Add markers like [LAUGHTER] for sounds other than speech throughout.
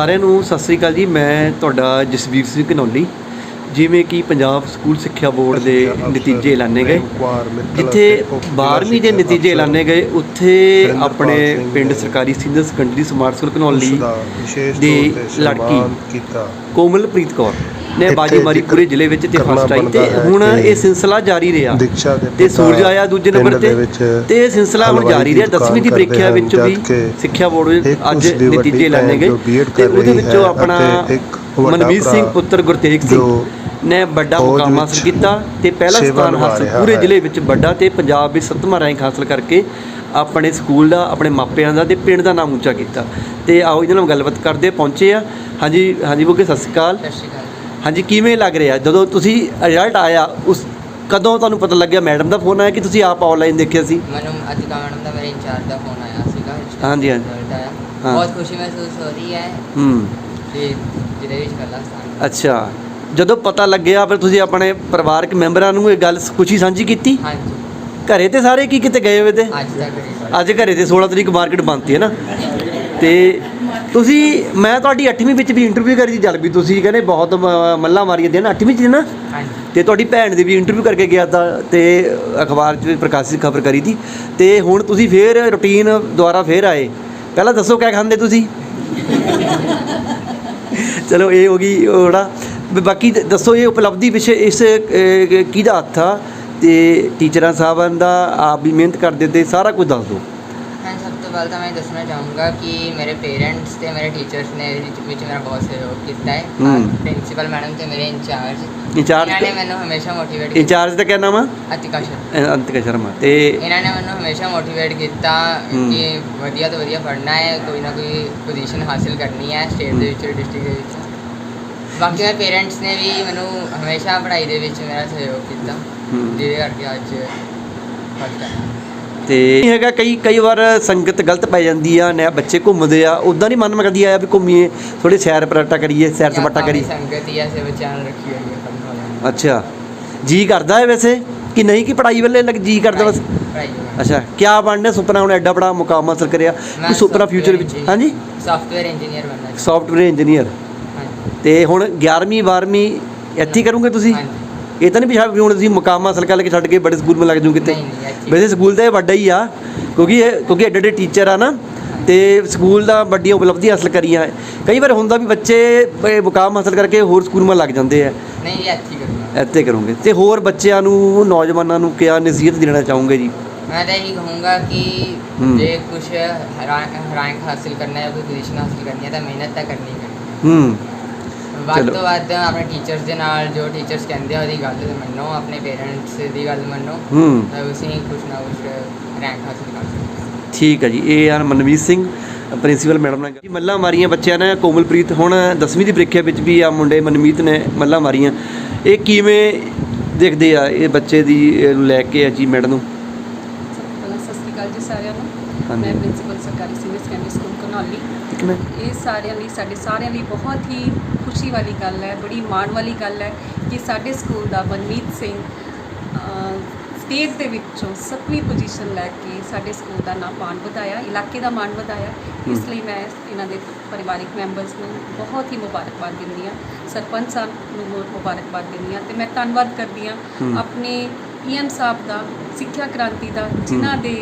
ਸਾਰਿਆਂ ਨੂੰ ਸਤਿ ਸ੍ਰੀ ਅਕਾਲ ਜੀ। ਮੈਂ ਤੁਹਾਡਾ ਜਸਵੀਰ ਸਿੰਘ ਘਨੌਲੀ ਜਿਵੇਂ ਕਿ ਪੰਜਾਬ ਸਕੂਲ ਸਿੱਖਿਆ ਬੋਰਡ ਦੇ ਨਤੀਜੇ ਐਲਾਨੇ ਗਏ। ਜਿੱਥੇ 12ਵੀਂ ਦੇ ਨਤੀਜੇ ਐਲਾਨੇ ਗਏ ਉੱਥੇ ਆਪਣੇ ਪਿੰਡ ਸਰਕਾਰੀ senior secondary smart school Ghanauli ਦੀ ਲੜਕੀ ਕੋਮਲਪ੍ਰੀਤ ਕੌਰ। ਨੇ ਬਾਜੀ ਮਾਰੀ ਪੂਰੇ ਜ਼ਿਲ੍ਹੇ ਵਿੱਚ ਤੇ ਫਸਟ ਆਈ ਤੇ ਹੁਣ ਇਹ ਸਿਲਸਿਲਾ ਜਾਰੀ ਰਿਹਾ ਤੇ ਸੂਰਜ ਆਇਆ ਦੂਜੇ ਨੰਬਰ ਤੇ ਤੇ ਇਹ ਸਿਲਸਿਲਾ ਹੁਣ ਜਾਰੀ ਰਿਹਾ 10ਵੀਂ ਦੀ ਪ੍ਰੀਖਿਆ ਵਿੱਚ ਵੀ ਸਿੱਖਿਆ ਬੋਰਡ ਅੱਜ ਨਤੀਜੇ ਭੈਣ ਗਏ ਤੇ ਕਰ ਉਹਦੇ ਰਹੀ ਵਿੱਚੋਂ ਹੈ ਆਪਣਾ ਅਤੇ ਇੱਕ ਵੱਡਾ ਮਨਮੀਤ ਸਿੰਘ ਪੁੱਤਰ ਗੁਰਤੇਜ ਸਿੰਘ ਜੋ ਨੇ ਵੱਡਾ ਮੁਕਾਮ ਹਾਸਲ ਕੀਤਾ ਤੇ ਪਹਿਲਾ ਸਥਾਨ ਹਾਸਲ ਪੂਰੇ। ਜ਼ਿਲ੍ਹੇ ਵਿੱਚ ਵੱਡਾ ਤੇ ਪੰਜਾਬ ਵਿੱਚ ਸੱਤਵਾਂ ਰੈਂਕ ਹਾਸਲ ਕਰਕੇ ਆਪਣੇ ਸਕੂਲ ਦਾ ਆਪਣੇ ਮਾਪਿਆਂ ਦਾ ਤੇ ਪਿੰਡ ਦਾ ਨਾਮ ਉੱਚਾ ਕੀਤਾ। ਤੇ ਆਓ ਇਹਦੇ ਨਾਲ ਗੱਲਬਾਤ ਕਰਦੇ ਪਹੁੰਚੇ ਆ ਹਾਂਜੀ ਹਾਂਜੀ ਬੋਗੇ ਸਤਿ ਸ਼੍ਰੀ ਅਕਾਲ। ਸਤਿ ਸ਼੍ਰੀ ਅਕਾਲ। ਹਾਂਜੀ ਕਿਵੇਂ ਲੱਗ ਰਿਹਾ? ਜਦੋਂ ਤੁਸੀਂ ਰਿਜ਼ਲਟ ਆਇਆ ਉਸ ਕਦੋਂ ਤੁਹਾਨੂੰ ਪਤਾ ਲੱਗਿਆ? ਮੈਡਮ ਦਾ ਫੋਨ ਆਇਆ ਕਿ ਤੁਸੀਂ ਆਪ ਆਨਲਾਈਨ ਦੇਖਿਆ ਸੀ? ਮੈਨੂੰ ਅਤਿਕਾ ਮੈਡਮ ਦਾ ਮੇਰੇ ਇੰਚਾਰਜ ਦਾ ਫੋਨ ਆਇਆ ਸੀਗਾ ਹਾਂਜੀ, ਹਾਂਜੀ। result ਆਇਆ। ਹਾਂ। ਬਹੁਤ ਖੁਸ਼ੀ ਮਹਿਸੂਸ ਹੋ ਰਹੀ ਹੈ ਹੂੰ। ਕਿ ਜਿਹਦੇ ਵਿੱਚ ਪਹਿਲਾ ਸਥਾਨ ਅੱਛਾ। ਜਦੋਂ ਪਤਾ ਲੱਗਿਆ ਫਿਰ ਤੁਸੀਂ ਆਪਣੇ ਪਰਿਵਾਰਕ ਮੈਂਬਰਾਂ ਨੂੰ ਇਹ ਗੱਲ ਖੁਸ਼ੀ ਸਾਂਝੀ ਕੀਤੀ? ਹਾਂਜੀ। ਘਰੇ ਤੇ ਸਾਰੇ ਕੀ ਕਿਤੇ ਗਏ ਹੋਏ ਤੇ? ਅੱਜ ਤੱਕ ਅੱਜ ਘਰੇ ਤੇ 16 ਤਰੀਕ ਮਾਰਕੀਟ ਬੰਦਤੀ ਹੈ ਨਾ? ਤੇ ਤੁਸੀਂ ਮੈਂ ਤੁਹਾਡੀ 8ਵੀਂ ਵਿੱਚ ਵੀ ਇੰਟਰਵਿਊ ਕਰੀ ਸੀ ਜਲ ਵੀ ਤੁਸੀਂ ਕਹਿੰਦੇ ਬਹੁਤ ਮ- ਮੱਲਾਂ ਮਾਰੀਆਂ ਦੀਆਂ ਨਾ 8ਵੀਂ ਚ ਨਾ? ਹਾਂਜੀ। ਤੇ ਤੁਹਾਡੀ ਭੈਣ ਦੀ ਵੀ ਇੰਟਰਵਿਊ ਕਰਕੇ ਗਿਆ ਤਾਂ ਤੇ ਅਖਬਾਰ 'ਚ ਪ੍ਰਕਾਸ਼ਿਤ ਖਬਰ ਕਰੀ ਸੀ। ਤੇ ਹੁਣ ਤੁਸੀਂ ਫੇਰ ਰੁਟੀਨ ਦੁਆਰਾ ਫੇਰ ਆਏ। ਪਹਿਲਾਂ ਦੱਸੋ ਕਿਆ ਖਾਂਦੇ ਤੁਸੀਂ? ਚਲੋ ਇਹ ਹੋ ਗਈ ਉਹੜਾ ਵੀ ਬਾਕੀ ਦ- ਦੱਸੋ ਇਹ ਉਪਲਬਧੀ ਪਿੱਛੇ ਇਸ ਅਹ, ਕਿਹਦਾ ਹੱਥ ਆ? ਤੇ ਟੀਚਰਾਂ ਸਾਹਿਬਾਂ ਦਾ ਆਪ ਵੀ ਮਿਹਨਤ ਕਰਦੇ ਤੇ ਸਾਰਾ ਕੁਝ ਦੱਸ ਦਿਓ। ਸਭ ਤੋਂ ਮੈਂ ਦੱਸਣਾ ਚਾਹੂੰਗਾ ਕਿ ਮੇਰੇ ਪੇਰੈਂਟਸ ਤੇ ਮੇਰੇ ਟੀਚਰਸ ਨੇ ਇਹਦੇ ਵਿੱਚ- ਵਿੱਚ ਮੇਰਾ ਬਹੁਤ ਸਹਿਯੋਗ ਕੀਤਾ ਹੈ। ਹੂੰ। ਪ੍ਰਿੰਸੀਪਲ ਮੈਡਮ ਤੇ ਮੇਰੇ ਇੰਚਾਰਜ ਇੰਚਾਰਜ ਇਹਨਾਂ ਨੇ ਮੈਨੂੰ ਹਮੇਸ਼ਾ ਮੋਟੀਵੇਟ ਕੀਤਾ। ਇੰਚਾਰਜ ਦਾ ਕਿਆ ਨਾਮ ਆ? ਅਤਿਕਾ ਸ਼ਰਮਾ। ਅੰਤਿਕਾ ਸ਼ਰਮਾ। ਤੇ ਇਹਨਾਂ ਨੇ ਮੈਨੂੰ ਹਮੇਸ਼ਾ ਮੋਟੀਵੇਟ ਕੀਤਾ ਹੂੰ। ਕਿ ਵਧੀਆ ਤੋਂ ਵਧੀਆ ਪੜ੍ਹਨਾ ਹੈ ਕੋਈ ਨਾ ਕੋਈ ਪੋਜੀਸ਼ਨ ਹਾਸਿਲ ਕਰਨੀ ਹੈ ਸਟੇਟ ਦੇ ਵਿੱਚ ਡਿਸਟ੍ਰਿਕਟ ਦੇ ਵਿੱਚ। ਬਾਕੀ ਮੇਰੇ ਪੇਰੈਂਟਸ ਨੇ ਵੀ ਮੈਨੂੰ ਹਮੇਸ਼ਾ ਪੜ੍ਹਾਈ ਦੇ ਵਿੱਚ ਮੇਰਾ ਸਹਿਯੋਗ ਕੀਤਾ। ਹੂੰ। ਜਿਹਦੇ ਕਰਕੇ ਅੱਜ ਫਸਟ ਹੈ। ਤੇ ਇਹ ਹੈਗਾ ਕਈ ਕਈ ਵਾਰ ਸੰਗਤ ਗਲਤ ਪੈ ਜਾਂਦੀ ਆ ਨੇ ਬੱਚੇ ਘੁੰਮਦੇ ਆ ਉਦਾਂ ਨਹੀਂ ਮਨ ਮਗਦੀ ਆਇਆ ਵੀ ਘੁੰਮੀਏ ਥੋੜੇ ਸੈਰ ਪਰਾਟਾ ਕਰੀਏ ਸੈਰ ਸਪਾਟਾ ਕਰੀ ਸੰਗਤ ਹੀ ਐਸੇ ਨੂੰ ਰੱਖੀ ਹੋਈ ਹੈ ਵਾਲਿਆਂ ਅੱਛਾ। ਜੀ ਕਰਦਾ ਹੈ ਵੈਸੇ? ਕਿ ਨਹੀਂ ਕਿ ਪੜਾਈ ਵੱਲੇ ਲੱਗ ਜੀ ਕਰਦਾ ਬਸ? ਅੱਛਾ ਕਿਆ ਬਣਨਾ ਸੁਪਨਾ ਹੁਣ ਐਡਾ ਬੜਾ ਮੁਕਾਮ ਹਾਸਲ ਕਰਿਆ। ਕੋਈ ਸੁਪਨਾ ਫਿਊਚਰ ਵਿੱਚ ਹਾਂਜੀ? ਸੌਫਟਵੇਅਰ ਇੰਜੀਨੀਅਰ ਬਣਨਾ ਹੈ। ਸੌਫਟਵੇਅਰ ਇੰਜੀਨੀਅਰ ਹਾਂਜੀ। ਤੇ ਹੁਣ 11ਵੀਂ 12ਵੀਂ ਇੱਥੇ ਕਰੋਗੇ ਤੁਸੀਂ? ਹਾਂਜੀ। ਇਹ ਤਾਂ ਨਹੀਂ ਵੀ ਹੁਣ ਤੁਸੀਂ ਮੁਕਾਮ ਹਾਸਲ ਕਰ ਕੇ ਛੱਡ ਕੇ ਬੜੇ ਸਕੂਲ ਵਿੱਚ ਲੱਗ ਜਾਓ ਕਿਤੇ। ਵੈਸੇ ਸਕੂਲ ਤਾਂ ਇਹ ਵੱਡਾ ਹੀ ਆ ਕਿਉਂਕਿ ਇਹ ਕਿਉਂਕਿ ਐਡੇ ਐਡੇ ਟੀਚਰ ਆ ਨਾ ਤੇ ਸਕੂਲ ਦਾ ਵੱਡੀਆਂ ਉਪਲਬਧੀਆਂ ਹਾਸਲ ਕਰੀਆਂ ਹੈ। ਕਈ ਵਾਰ ਹੁੰਦਾ ਵੀ ਬੱਚੇ ਇਹ ਮੁਕਾਮ ਹਾਸਲ ਕਰਕੇ ਹੋਰ ਸਕੂਲ ਵਿੱਚ ਲੱਗ ਜਾਂਦੇ ਆ ਨਹੀਂ ਇਹ ਇੱਥੇ ਕਰੂੰਗਾ ਇੱਥੇ ਕਰੋਗੇ ਤੇ ਹੋਰ ਬੱਚਿਆਂ ਨੂੰ ਨੌਜਵਾਨਾਂ ਨੂੰ ਕਿਆ ਨਸੀਹਤ ਦੇਣਾ ਚਾਹੋਗੇ ਜੀ ਮੈਂ ਤਾਂ ਇਹੀ ਕਹੂੰਗਾ ਕਿ ਹੂੰ। ਜੇ ਕੁਝ ਰੈਂਕ ਹਾਸਿਲ ਕਰਨਾ ਹੈ ਕੋਈ ਪੋਜੀਸ਼ਨ ਹਾਸਿਲ ਕਰਨੀ ਹੈ ਤਾਂ ਮਿਹਨਤ ਤਾਂ ਕਰਨੀ ਹੀ ਕਰਨੀ ਹੂੰ ਵੱਧ। ਤੋਂ ਵੱਧ ਆਪਣੇ ਟੀਚਰਸ ਦੇ ਨਾਲ ਜੋ ਟੀਚਰਸ ਕਹਿੰਦੇ ਆ ਉਹਦੀ ਗੱਲ ਤੇ ਮੰਨੋ ਆਪਣੇ ਪੇਰੈਂਟਸ ਦੀ ਗੱਲ ਮੰਨੋ। ਹੂੰ। ਤਾਂ ਉਸੇ ਕੁਝ ਨਾ ਕੁਝ ਰੈਂਕ ਹਾਸਿਲ ਕਰ ਸਕਦੇ ਹੋ। ਠੀਕ ਹੈ ਜੀ ਇਹ ਹਨ ਮਨਵੀਰ ਸਿੰਘ ਪ੍ਰਿੰਸੀਪਲ ਮੈਡਮ ਜੀ ਮੱਲਾਂ ਮਾਰੀਆਂ ਬੱਚਿਆਂ ਨੇ ਕੋਮਲਪ੍ਰੀਤ ਹੁਣ 10ਵੀਂ ਦੀ ਪ੍ਰੀਖਿਆ ਵਿੱਚ ਵੀ ਆ ਮੁੰਡੇ ਮਨਮੀਤ ਨੇ ਮੱਲਾਂ ਮਾਰੀਆਂ। ਇਹ ਕਿਵੇਂ ਦੇਖਦੇ ਆ ਇਹ ਬੱਚੇ ਦੀ ਇਹਨੂੰ ਲੈ ਕੇ ਅਚੀਵਮੈਂਟ ਨੂੰ? ਸਤਿ ਸ਼੍ਰੀ ਅਕਾਲ ਜੀ ਸਾਰਿਆਂ ਨੂੰ। ਮੈਂ ਪ੍ਰਿੰਸੀਪਲ ਸਰਕਾਰੀ ਸੀਨੀਅਰ ਸੈਕੰਡਰੀ ਸਕੂਲ ਕੋਨਾਲੀ। ਨੇ ਇਹ ਸਾਰਿਆਂ ਲਈ ਸਾਡੇ ਸਾਰਿਆਂ ਲਈ ਬਹੁਤ ਹੀ ਖੁਸ਼ੀ ਵਾਲੀ ਗੱਲ ਹੈ ਬੜੀ ਮਾਣ ਵਾਲੀ ਗੱਲ ਹੈ ਕਿ ਸਾਡੇ ਸਕੂਲ ਦਾ ਮਨਮੀਤ ਸਿੰਘ ਸਟੇਟ ਦੇ ਵਿੱਚੋਂ 7ਵੀਂ ਪੋਜੀਸ਼ਨ ਲੈ ਕੇ ਸਾਡੇ ਸਕੂਲ ਦਾ ਨਾਮ ਮਾਣ ਵਧਾਇਆ ਇਲਾਕੇ ਦਾ ਮਾਣ ਵਧਾਇਆ ਇਸ। ਲਈ ਮੈਂ ਇਹਨਾਂ ਦੇ ਪਰਿਵਾਰਿਕ ਮੈਂਬਰਸ ਨੂੰ ਬਹੁਤ ਹੀ ਮੁਬਾਰਕਬਾਦ ਦਿੰਦੀ ਹਾਂ ਸਰਪੰਚ ਸਾਹਿਬ ਨੂੰ ਬਹੁਤ ਮੁਬਾਰਕਬਾਦ ਦਿੰਦੀ ਹਾਂ ਤੇ ਮੈਂ ਧੰਨਵਾਦ ਕਰਦੀ ਹਾਂ। ਆਪਣੇ ਈਐਮ ਸਾਹਿਬ ਦਾ ਸਿੱਖਿਆ ਕ੍ਰਾਂਤੀ ਦਾ ਜਿਨ੍ਹਾਂ ਦੇ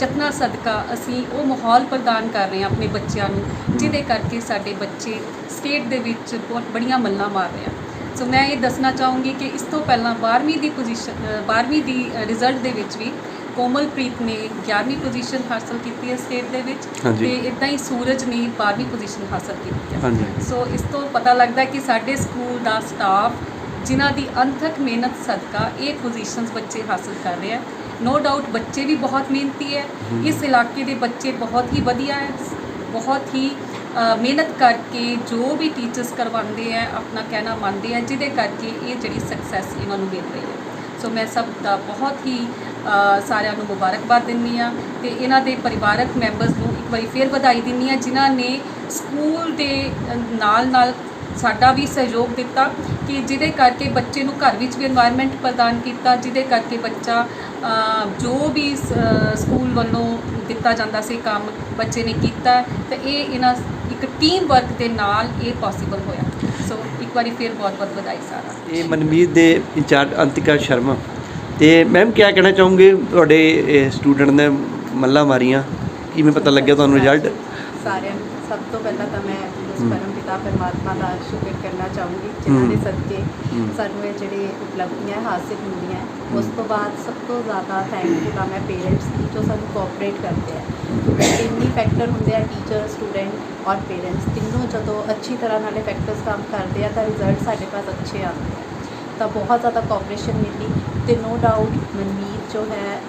ਯਤਨਾਂ ਸਦਕਾ ਅਸੀਂ ਉਹ ਮਾਹੌਲ ਪ੍ਰਦਾਨ ਕਰ ਰਹੇ ਹਾਂ ਆਪਣੇ ਬੱਚਿਆਂ ਨੂੰ ਜਿਹਦੇ ਕਰਕੇ ਸਾਡੇ ਬੱਚੇ ਸਟੇਟ ਦੇ ਵਿੱਚ ਬਹੁਤ ਬੜੀਆਂ ਮੱਲਾਂ ਮਾਰ ਰਹੇ ਆ ਸੋ ਮੈਂ ਇਹ ਦੱਸਣਾ ਚਾਹੂੰਗੀ ਕਿ ਇਸ ਤੋਂ ਪਹਿਲਾਂ 12ਵੀਂ ਦੀ ਪੋਜੀਸ਼ਨ 12ਵੀਂ ਦੀ ਰਿਜ਼ਲਟ ਦੇ ਵਿੱਚ ਵੀ ਕੋਮਲਪ੍ਰੀਤ ਨੇ 11ਵੀਂ ਪੋਜੀਸ਼ਨ ਹਾਸਲ ਕੀਤੀ ਹੈ ਸਟੇਟ ਦੇ ਵਿੱਚ। ਤੇ ਇਦਾਂ ਹੀ ਸੂਰਜ ਨੇ 12ਵੀਂ ਪੋਜੀਸ਼ਨ ਹਾਸਲ ਕੀਤੀ ਹੈ। ਸੋ ਇਸ ਤੋਂ ਪਤਾ ਲੱਗਦਾ ਕਿ ਸਾਡੇ ਸਕੂਲ ਦਾ ਸਟਾਫ ਜਿਨ੍ਹਾਂ ਦੀ ਅਣਥੱਕ ਮਿਹਨਤ ਸਦਕਾ ਇਹ ਪੋਜੀਸ਼ਨਸ ਬੱਚੇ ਹਾਸਲ ਕਰ ਰਹੇ ਆ ਨੋ ਡਾਊਟ ਬੱਚੇ ਵੀ ਬਹੁਤ ਮਿਹਨਤੀ ਹੈ। ਇਸ ਇਲਾਕੇ ਦੇ ਬੱਚੇ ਬਹੁਤ ਹੀ ਵਧੀਆ ਹੈ। ਬਹੁਤ ਹੀ ਮਿਹਨਤ ਕਰਕੇ ਜੋ ਵੀ ਟੀਚਰਸ ਕਰਵਾਉਂਦੇ ਆ ਆਪਣਾ ਕਹਿਣਾ ਮੰਨਦੇ ਆ ਜਿਹਦੇ ਕਰਕੇ ਇਹ ਜਿਹੜੀ ਸਕਸੈਸ ਇਹਨਾਂ ਨੂੰ ਮਿਲ ਰਹੀ ਹੈ। ਸੋ ਮੈਂ ਸਭ ਦਾ ਬਹੁਤ ਹੀ ਸਾਰਿਆਂ ਨੂੰ ਮੁਬਾਰਕਬਾਦ ਦਿੰਦੀ ਆ ਤੇ ਇਹਨਾਂ ਦੇ ਪਰਿਵਾਰਕ ਮੈਂਬਰਸ ਨੂੰ ਇੱਕ ਵਾਰੀ ਫੇਰ ਵਧਾਈ ਦਿੰਦੀ ਆ ਜਿਨ੍ਹਾਂ ਨੇ ਸਕੂਲ ਦੇ ਨਾਲ ਨਾਲ ਸਾਡਾ ਵੀ ਸਹਿਯੋਗ ਦਿੱਤਾ ਕਿ ਜਿਹਦੇ ਕਰਕੇ ਬੱਚੇ ਨੂੰ ਘਰ ਵਿੱਚ ਵੀ এনवायरमेंट ਪ੍ਰਦਾਨ ਕੀਤਾ ਜਿਹਦੇ ਕਰਕੇ ਬੱਚਾ ਜੋ ਵੀ ਸਕੂਲ ਵੱਲੋਂ ਦਿੱਤਾ ਜਾਂਦਾ ਸੀ ਕੰਮ ਬੱਚੇ ਨੇ ਕੀਤਾ ਤੇ ਇਹ ਇਹਨਾਂ ਇੱਕ ਟੀਮ ਵਰਕ ਦੇ ਨਾਲ ਇਹ ਪੋਸੀਬਲ ਹੋਇਆ। ਸੋ ਇੱਕ ਵਾਰੀ ਫਿਰ ਬਹੁਤ-ਬਹੁਤ ਵਧਾਈ ਸਾਰਾ ਇਹ ਮਨਮੀਤ ਦੇ ਇੰਚਾਰਜ ਅੰਤਿਕਾ ਸ਼ਰਮਾ। ਤੇ ਮੈਮ ਕੀ ਕਹਿਣਾ ਚਾਹੋਗੇ? ਤੁਹਾਡੇ ਸਟੂਡੈਂਟ ਨੇ ਮੱਲਾ ਮਾਰੀਆਂ। ਕਿਵੇਂ ਪਤਾ ਲੱਗਿਆ ਤੁਹਾਨੂੰ ਰਿਜ਼ਲਟ ਸਾਰਿਆਂ ਨੂੰ ਸਭ ਤੋਂ ਪਹਿਲਾਂ ਤਾਂ ਮੈਂ ਪਰਮ ਪਿਤਾ ਪਰਮਾਤਮਾ ਦਾ ਸ਼ੁਕਰ ਕਰਨਾ ਚਾਹੂੰਗੀ ਜਿਨ੍ਹਾਂ ਦੇ। ਸਦਕੇ। ਸਾਨੂੰ ਇਹ ਜਿਹੜੇ ਉਪਲਬਧੀਆਂ ਹਾਸਿਲ ਹੁੰਦੀਆਂ। ਉਸ ਤੋਂ ਬਾਅਦ ਸਭ ਤੋਂ ਜ਼ਿਆਦਾ ਥੈਂਕਫੁਲ ਆ ਮੈਂ ਪੇਰੈਂਟਸ ਦੀ ਜੋ ਸਾਨੂੰ ਕੋਆਪਰੇਟ ਕਰਦੇ ਆ ਇੰਨੀ ਫੈਕਟਰ ਹੁੰਦੇ ਆ ਟੀਚਰ ਸਟੂਡੈਂਟ ਔਰ ਪੇਰੈਂਟਸ ਤਿੰਨੋਂ ਜਦੋਂ ਅੱਛੀ ਤਰ੍ਹਾਂ ਨਾਲੇ ਫੈਕਟਰਸ ਕੰਮ ਕਰਦੇ ਆ ਤਾਂ ਰਿਜ਼ਲਟ ਸਾਡੇ ਪਾਸ ਅੱਛੇ ਆਉਂਦੇ ਆ ਤਾਂ ਬਹੁਤ ਜ਼ਿਆਦਾ ਕੋਆਪਰੇਸ਼ਨ ਮਿਲੀ ਤੇ ਨੋ ਡਾਊਟ ਮਨਮੀਤ ਜੋ ਹੈ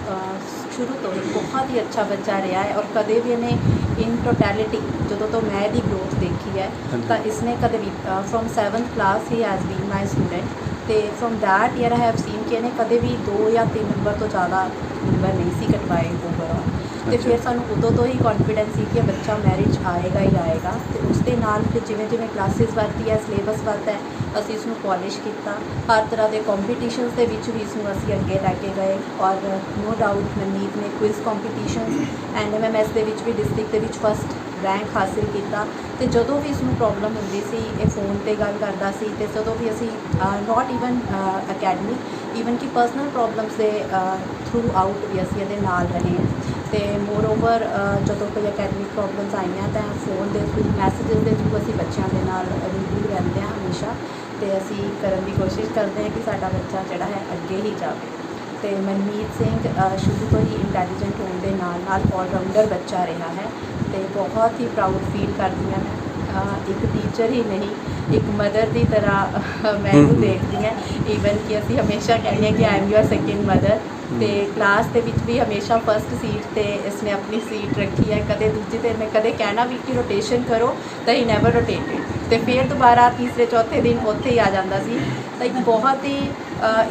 ਸ਼ੁਰੂ ਤੋਂ ਹੀ ਬਹੁਤ ਹੀ ਅੱਛਾ ਬੱਚਾ ਰਿਹਾ ਹੈ ਔਰ ਕਦੇ ਵੀ ਇਹਨੇ ਇਨ ਟੋਟੈਲਿਟੀ ਜਦੋਂ ਤੋਂ ਮੈਂ ਇਹਦੀ ਗਰੋਥ ਦੇਖੀ ਹੈ। ਤਾਂ ਇਸਨੇ ਕਦੇ ਵੀ ਫਰੋਮ 7th ਕਲਾਸ ਹੀ ਹੈਜ਼ ਬੀਨ ਮਾਈ ਸਟੂਡੈਂਟ ਤੇ from that year I have seen ਕਿ ਇਹਨੇ ਕਦੇ ਵੀ 2 ਜਾਂ 3 ਨੰਬਰ ਤੋਂ ਜ਼ਿਆਦਾ ਨੰਬਰ ਨਹੀਂ ਸੀ ਕਟਵਾਏ ਓਵਰਆਲ ਤੇ ਅੱਛਾ। ਫਿਰ ਸਾਨੂੰ ਉਦੋਂ ਤੋਂ ਹੀ ਕੌਨਫੀਡੈਂਸ ਸੀ ਕਿ ਇਹ ਬੱਚਾ ਮੈਰਿਜ ਆਏਗਾ ਹੀ ਆਏਗਾ ਤੇ ਉਸ ਦੇ ਨਾਲ ਫਿਰ ਜਿਵੇਂ ਜਿਵੇਂ ਕਲਾਸਿਸ ਵੱਧਦੀ ਹੈ ਸਿਲੇਬਸ ਵੱਧਦਾ ਹੈ ਅਸੀਂ ਇਸ ਨੂੰ ਪੋਲਿਸ਼ ਕੀਤਾ ਹਰ ਤਰ੍ਹਾਂ ਦੇ ਕੰਪੀਟੀਸ਼ਨਸ ਦੇ ਵਿੱਚ ਵੀ ਇਸ ਨੂੰ ਅਸੀਂ ਅੱਗੇ ਲੈ ਕੇ ਗਏ ਔਰ ਨੋ ਡਾਊਟ ਮਨਮੀਤ ਨੇ ਕੁਇਜ਼ ਕੰਪੀਟੀਸ਼ਨਸ ਐਨਐਮਐਮਐਸ ਦੇ ਵਿੱਚ ਵੀ ਡਿਸਟ੍ਰਿਕਟ ਦੇ ਵਿੱਚ ਫਸਟ ਰੈਂਕ ਹਾਸਿਲ ਕੀਤਾ ਤੇ ਜਦੋਂ ਵੀ ਇਸ ਨੂੰ ਪ੍ਰੋਬਲਮ ਹੁੰਦੀ ਸੀ ਇਹ ਫੋਨ ਤੇ ਗੱਲ ਕਰਦਾ ਸੀ ਤੇ ਜਦੋਂ ਵੀ ਅਸੀਂ ਨਾਟ ਇਵਨ ਅਕੈਡਮਿਕ ਈਵਨ ਕਿ ਪਰਸਨਲ ਪ੍ਰੋਬਲਮਸ ਦੇ ਥਰੂ ਆਊਟ ਵੀ ਅਸੀਂ ਇਹਦੇ ਨਾਲ ਰਹੇ ਅਤੇ ਤੇ ਮੋਰ ਓਵਰ ਜਦੋਂ ਕੋਈ ਅਕੈਡਮਿਕ ਪ੍ਰੋਬਲਮਸ ਆਈਆਂ ਤਾਂ ਫੋਨ ਦੇ ਥਰੂ ਮੈਸੇਜਿਸ ਦੇ ਥਰੂ ਅਸੀਂ ਬੱਚਿਆਂ ਦੇ ਨਾਲ ਰੂਬਰੂ ਰਹਿੰਦੇ ਹਾਂ ਹਮੇਸ਼ਾ ਅਤੇ ਅਸੀਂ ਕਰਨ ਦੀ ਕੋਸ਼ਿਸ਼ ਕਰਦੇ ਹਾਂ ਕਿ ਸਾਡਾ ਬੱਚਾ ਜਿਹੜਾ ਹੈ ਅੱਗੇ ਹੀ ਜਾਵੇ। ਅਤੇ ਮਨਮੀਤ ਸਿੰਘ ਸ਼ੁਰੂ ਤੋਂ ਹੀ ਇੰਟੈਲੀਜੈਂਟ ਹੋਣ ਦੇ ਨਾਲ ਨਾਲ ਆਲਰਾਊਂਡਰ ਬੱਚਾ ਰਿਹਾ ਹੈ ਅਤੇ ਬਹੁਤ ਹੀ ਪ੍ਰਾਊਡ ਫੀਲ ਕਰਦੀ ਹਾਂ ਮੈਂ। ਇੱਕ ਟੀਚਰ ਹੀ ਨਹੀਂ ਇੱਕ ਮਦਰ ਦੀ ਤਰ੍ਹਾਂ [LAUGHS] ਮੈਂ ਇਹਨੂੰ। ਦੇਖਦੀ ਹਾਂ। ਈਵਨ ਕਿ ਅਸੀਂ ਹਮੇਸ਼ਾ ਕਹਿੰਦੇ ਹਾਂ ਕਿ I am your second mother ਤੇ ਕਲਾਸ ਦੇ ਵਿੱਚ ਵੀ ਹਮੇਸ਼ਾ ਫਰਸਟ ਸੀਟ ਤੇ ਇਸਨੇ ਆਪਣੀ ਸੀਟ ਰੱਖੀ ਹੈ। ਕਦੇ ਦੂਜੀ ਤੇ ਮੈਂ ਕਦੇ ਕਹਿਣਾ ਵੀ ਕਿ ਰੋਟੇਸ਼ਨ ਕਰੋ ਤਾਂ ਹੀ ਨੈਵਰ ਰੋਟੇਟਡ ਤੇ ਫਿਰ ਦੁਬਾਰਾ ਤੀਸਰੇ ਚੌਥੇ ਦਿਨ ਉੱਥੇ ਹੀ ਆ ਜਾਂਦਾ ਸੀ। ਤਾਂ ਇੱਕ ਬਹੁਤ ਹੀ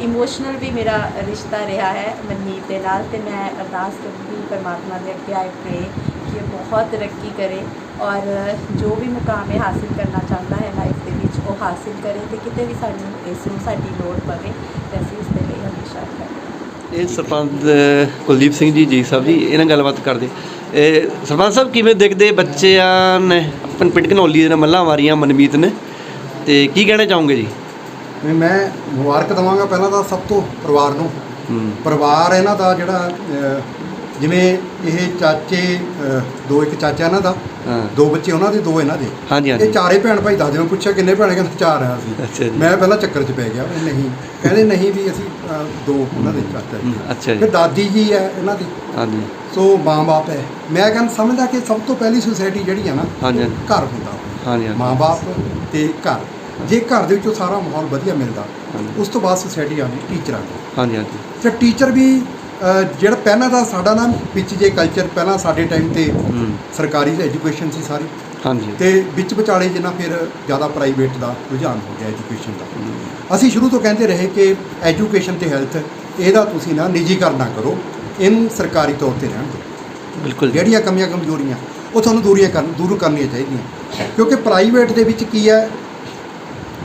ਇਮੋਸ਼ਨਲ ਵੀ ਮੇਰਾ ਰਿਸ਼ਤਾ ਰਿਹਾ ਹੈ ਮਨਮੀਤ ਦੇ ਨਾਲ। ਤੇ ਮੈਂ ਅਰਦਾਸ ਕਰਦੀ ਪਰਮਾਤਮਾ ਦੇ ਅੱਗੇ ਆਈ ਪ੍ਰੇ ਕਿ ਇਹ ਬਹੁਤ ਤਰੱਕੀ ਕਰੇ। ਔਰ ਜੋ ਵੀ ਮੁਕਾਮ ਇਹ ਹਾਸਿਲ ਕਰਨਾ ਚਾਹੁੰਦਾ ਹੈ ਲਾਈਫ ਦੇ ਵਿੱਚ ਉਹ ਹਾਸਿਲ ਕਰੇ ਤੇ ਕਿਤੇ ਵੀ ਸਾਨੂੰ ਇਸ ਨੂੰ ਸਾਡੀ ਲੋੜ ਪਵੇ ਤੇ ਅਸੀਂ ਉਸ ਦੇ ਲਈ ਹਮੇਸ਼ਾ ਖੜੇ ਇਹ ਸਰਪੰਚ ਕੁਲਦੀਪ ਸਿੰਘ ਜੀ ਜੀ ਸਾਹਿਬ ਜੀ ਇਹਨਾਂ ਗੱਲਬਾਤ ਕਰਦੇ। ਇਹ ਸਰਪੰਚ ਸਾਹਿਬ ਕਿਵੇਂ ਦੇਖਦੇ ਬੱਚਿਆਂ ਨੇ ਆਪਣ ਪਿੰਡ ਘਨੌਲੀ ਦੇ ਨਾਲ ਮੱਲਾਂ ਮਾਰੀਆਂ ਮਨਮੀਤ ਨੇ? ਤੇ ਕੀ ਕਹਿਣਾ ਚਾਹੋਗੇ ਜੀ? ਮੈਂ ਮੁਬਾਰਕ ਦਵਾਂਗਾ ਪਹਿਲਾਂ ਤਾਂ ਸਭ ਤੋਂ ਪਰਿਵਾਰ ਨੂੰ। ਪਰਿਵਾਰ ਇਹਨਾਂ ਦਾ ਜਿਹੜਾ ਜਿਵੇਂ ਇਹ ਚਾਚੇ ਅਹ, ਦੋ ਇੱਕ ਚਾਚਾ ਇਹਨਾਂ ਦਾ ਹਾਂ। ਦੋ ਬੱਚੇ ਉਹਨਾਂ ਦੇ ਦੋ ਇਹਨਾਂ ਦੇ। ਹਾਂਜੀ ਹਾਂਜੀ। ਇਹ ਚਾਰੇ ਭੈਣ ਭਾਈ ਦੱਸਦੇ ਮੈਂ ਪੁੱਛਿਆ ਕਿੰਨੇ ਭੈਣ ਕਹਿੰਦੇ ਚਾਰ ਆ ਅੱਛਾ ਅਸੀਂ ਜੀ। ਮੈਂ ਪਹਿਲਾਂ ਚੱਕਰ 'ਚ ਪੈ ਗਿਆ ਵੀ ਨਹੀਂ। ਕਹਿੰਦੇ ਨਹੀਂ ਵੀ ਅਸੀਂ ਅਹ, ਦੋ ਉਹਨਾਂ ਦੇ ਚਾਚਾ ਜੀ। ਅੱਛਾ ਜੀ। ਫਿਰ ਦਾਦੀ ਜੀ ਹੈ ਇਹਨਾਂ ਦੀ। ਹਾਂਜੀ। ਸੋ ਮਾਂ-ਬਾਪ ਹੈ। ਮੈਂ ਕਹਿੰਦਾ ਸਮਝਦਾ ਕਿ ਸਭ ਤੋਂ ਪਹਿਲੀ ਸੁਸਾਇਟੀ ਜਿਹੜੀ ਹੈ ਨਾ ਹਾਂਜੀ ਹਾਂਜੀ। ਘਰ ਹੁੰਦਾ। ਹਾਂਜੀ ਹਾਂਜੀ। ਮਾਂ-ਬਾਪ ਤੇ ਘਰ। ਜੇ ਘਰ ਦੇ ਵਿੱਚੋਂ ਸਾਰਾ ਮਾਹੌਲ ਵਧੀਆ ਮਿਲਦਾ ਹਾਂਜੀ। ਉਸ ਤੋਂ ਬਾਅਦ ਸੁਸਾਇਟੀ ਆਉਂਦੀ ਟੀਚਰਾਂ ਦੀ। ਹਾਂਜੀ ਹਾਂਜੀ। ਤੇ ਟੀਚਰ ਵੀ ਜਿਹੜਾ ਪਹਿਲਾਂ ਦਾ ਸਾਡਾ ਨਾ ਵਿੱਚ ਜੇ ਕਲਚਰ ਪਹਿਲਾਂ ਸਾਡੇ ਟਾਈਮ ਤੇ ਸਰਕਾਰੀ ਐਜੂਕੇਸ਼ਨ ਸੀ ਸਾਰੀ। ਹਾਂਜੀ। ਤੇ ਵਿੱਚ ਵਿਚਾਲੇ ਜਿੰਨਾ ਫਿਰ ਜ਼ਿਆਦਾ ਪ੍ਰਾਈਵੇਟ ਦਾ ਰੁਝਾਨ ਹੋ ਗਿਆ ਐਜੂਕੇਸ਼ਨ ਦਾ। ਅਸੀਂ ਸ਼ੁਰੂ ਤੋਂ ਕਹਿੰਦੇ ਰਹੇ ਕਿ ਐਜੂਕੇਸ਼ਨ ਤੇ ਹੈਲਥ ਇਹਦਾ ਤੁਸੀਂ ਨਾ ਨਿੱਜੀਕਰਨ ਨਾ ਕਰੋ। ਇਹਨੂੰ ਸਰਕਾਰੀ ਤੌਰ ਤੇ ਰਹਿਣ ਦਿਓ। ਬਿਲਕੁਲ। ਜਿਹੜੀਆਂ ਕਮੀਆਂ ਕਮਜ਼ੋਰੀਆਂ ਉਹ ਤੁਹਾਨੂੰ ਦੂਰੀਆਂ ਕਰਨ ਦੂਰ ਕਰਨੀਆਂ ਚਾਹੀਦੀਆਂ। ਕਿਉਂਕਿ ਪ੍ਰਾਈਵੇਟ ਦੇ ਵਿੱਚ ਕੀ ਹੈ?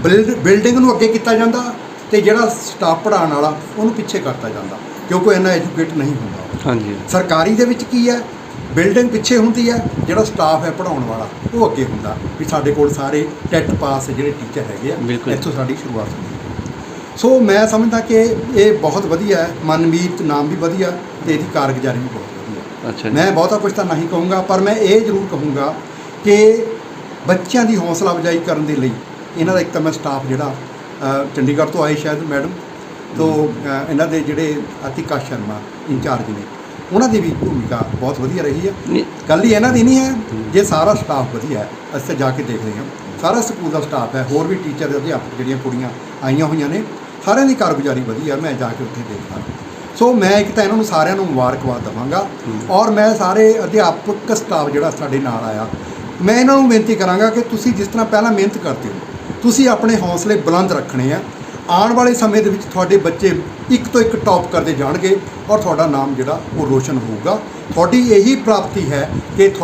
ਬਿਲਡ- ਬਿਲਡਿੰਗ ਨੂੰ ਅੱਗੇ ਕੀਤਾ ਜਾਂਦਾ ਤੇ ਜਿਹੜਾ ਸਟਾਫ ਪੜਾਉਣ ਵਾਲਾ ਉਹਨੂੰ ਪਿੱਛੇ ਕਰਤਾ ਜਾਂਦਾ। ਕਿਉਂਕਿ ਇੰਨਾ ਐਜੂਕੇਟ ਨਹੀਂ ਹੁੰਦਾ। ਹਾਂਜੀ। ਸਰਕਾਰੀ ਦੇ ਵਿੱਚ ਕੀ ਹੈ? ਬਿਲਡਿੰਗ ਪਿੱਛੇ ਹੁੰਦੀ ਹੈ ਜਿਹੜਾ ਸਟਾਫ ਹੈ ਪੜਾਉਣ ਵਾਲਾ ਉਹ ਅੱਗੇ ਹੁੰਦਾ। ਵੀ ਸਾਡੇ ਕੋਲ ਸਾਰੇ ਟੈਟ ਪਾਸ ਜਿਹੜੇ ਟੀਚਰ ਹੈਗੇ ਆ ਬਿਲਕੁਲ। ਇੱਥੋਂ ਸਾਡੀ ਸ਼ੁਰੂਆਤ ਹੁੰਦੀ ਹੈ। ਸੋ ਮੈਂ ਸਮਝਦਾ ਕਿ ਇਹ ਬਹੁਤ ਵਧੀਆ ਹੈ। ਮਨਮੀਤ ਨਾਮ ਵੀ ਵਧੀਆ ਤੇ ਇਹਦੀ ਕਾਰਗੁਜ਼ਾਰੀ ਵੀ ਬਹੁਤ ਵਧੀਆ ਅੱਛਾ ਜੀ। ਮੈਂ ਬਹੁਤਾ ਕੁਝ ਤਾਂ ਨਹੀਂ ਕਹੂੰਗਾ ਪਰ ਮੈਂ ਇਹ ਜ਼ਰੂਰ ਕਹੂੰਗਾ ਕਿ ਬੱਚਿਆਂ ਦੀ ਹੌਸਲਾ ਅਫਜ਼ਾਈ ਕਰਨ ਦੇ ਲਈ ਇਹਨਾਂ ਦਾ ਇੱਕ ਤਾਂ ਮੈਂ ਸਟਾਫ ਜਿਹੜਾ ਅ, ਚੰਡੀਗੜ੍ਹ ਤੋਂ ਆਏ ਸ਼ਾਇਦ ਮੈਡਮ ਤੋਂ ਇਹਨਾਂ ਦੇ ਜਿਹੜੇ ਅਤਿਕਾ ਸ਼ਰਮਾ ਇੰਚਾਰਜ ਨੇ ਉਹਨਾਂ ਦੀ ਵੀ ਭੂਮਿਕਾ ਬਹੁਤ ਵਧੀਆ ਰਹੀ ਹੈ। ਗੱਲ ਹੀ ਇਹਨਾਂ ਦੀ ਨਹੀਂ ਹੈ ਜੇ ਸਾਰਾ ਸਟਾਫ ਵਧੀਆ ਹੈ ਅਸੀਂ ਜਾ ਕੇ ਦੇਖਦੇ ਹਾਂ। ਸਾਰਾ ਸਕੂਲ ਦਾ ਸਟਾਫ ਹੈ ਹੋਰ ਵੀ ਟੀਚਰ ਅਧਿਆਪਕ ਜਿਹੜੀਆਂ ਕੁੜੀਆਂ ਆਈਆਂ ਹੋਈਆਂ ਨੇ ਸਾਰਿਆਂ ਦੀ ਕਾਰਗੁਜ਼ਾਰੀ ਵਧੀਆ ਮੈਂ ਜਾ ਕੇ ਉੱਥੇ ਦੇਖਦਾ। ਸੋ ਮੈਂ ਇੱਕ ਤਾਂ ਇਹਨਾਂ ਨੂੰ ਸਾਰਿਆਂ ਨੂੰ ਮੁਬਾਰਕਬਾਦ ਦਵਾਂਗਾ ਔਰ ਮੈਂ ਸਾਰੇ ਅਧਿਆਪਕ ਸਟਾਫ ਜਿਹੜਾ ਸਾਡੇ ਨਾਲ ਆਇਆ ਮੈਂ ਇਹਨਾਂ ਨੂੰ ਬੇਨਤੀ ਕਰਾਂਗਾ ਕਿ ਤੁਸੀਂ ਜਿਸ ਤਰ੍ਹਾਂ ਪਹਿਲਾਂ ਮਿਹਨਤ ਕਰਦੇ ਹੋ ਤੁਸੀਂ ਆਪਣੇ ਹੌਸਲੇ ਬੁਲੰਦ ਰੱਖਣੇ ਆ ਆਉਣ ਵਾਲੇ ਸਮੇਂ ਦੇ ਵਿੱਚ ਤੁਹਾਡੇ ਬੱਚੇ ਇੱਕ ਤੋਂ ਇੱਕ ਟੌਪ ਕਰਦੇ ਜਾਣਗੇ ਔਰ ਤੁਹਾਡਾ ਨਾਮ ਜਿਹੜਾ ਉਹ ਰੋਸ਼ਨ ਹੋਊਗਾ। ਤੁਹਾਡੀ ਇਹੀ ਪ੍ਰਾਪਤੀ ਹੈ ਕਿ